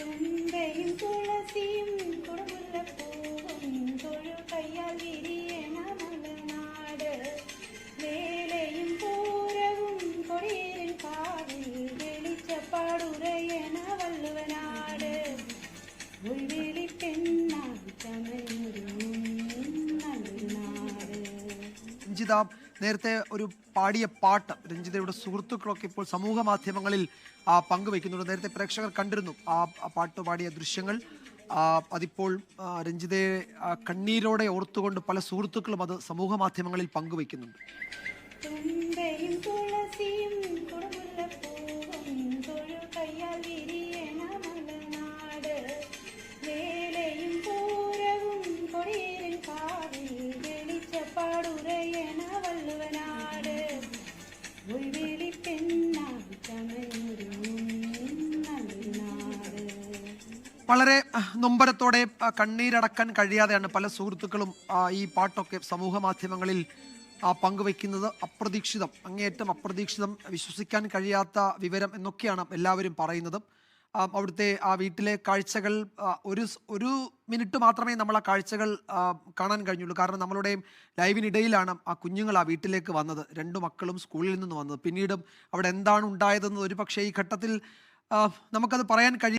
തുമ്പയും തുളസിയും രഞ്ജിത നേരത്തെ ഒരു പാടിയ പാട്ട് രഞ്ജിതയുടെ സുഹൃത്തുക്കളൊക്കെ ഇപ്പോൾ സമൂഹ മാധ്യമങ്ങളിൽ പങ്കുവയ്ക്കുന്നുണ്ട്. നേരത്തെ പ്രേക്ഷകർ കണ്ടിരുന്നു ആ പാട്ട് പാടിയ ദൃശ്യങ്ങൾ. അതിപ്പോൾ രഞ്ജിതയെ കണ്ണീരോടെ ഓർത്തുകൊണ്ട് പല സുഹൃത്തുക്കളും അത് സമൂഹ മാധ്യമങ്ങളിൽ പങ്കുവയ്ക്കുന്നുണ്ട്. വളരെ നൊമ്പരത്തോടെ കണ്ണീരടക്കാൻ കഴിയാതെയാണ് പല സുഹൃത്തുക്കളും ഈ പാട്ടൊക്കെ സമൂഹ മാധ്യമങ്ങളിൽ പങ്കുവയ്ക്കുന്നത്. അപ്രതീക്ഷിതം അങ്ങേയറ്റം അപ്രതീക്ഷിതം വിശ്വസിക്കാൻ കഴിയാത്ത വിവരം എന്നൊക്കെയാണ് എല്ലാവരും പറയുന്നത്. അവിടുത്തെ ആ വീട്ടിലെ കാഴ്ചകൾ ഒരു ഒരു മിനിറ്റ് മാത്രമേ നമ്മൾ ആ കാഴ്ചകൾ കാണാൻ കഴിഞ്ഞുള്ളൂ. കാരണം നമ്മളുടെ ലൈവിനിടയിലാണ് ആ കുഞ്ഞുങ്ങൾ ആ വീട്ടിലേക്ക് വന്നത്. രണ്ടു മക്കളും സ്കൂളിൽ നിന്ന് വന്നത്. പിന്നീടും അവിടെ എന്താണ് ഉണ്ടായതെന്ന് ഒരു പക്ഷേ ഈ ഘട്ടത്തിൽ നമുക്കത് പറയാൻ കഴിയും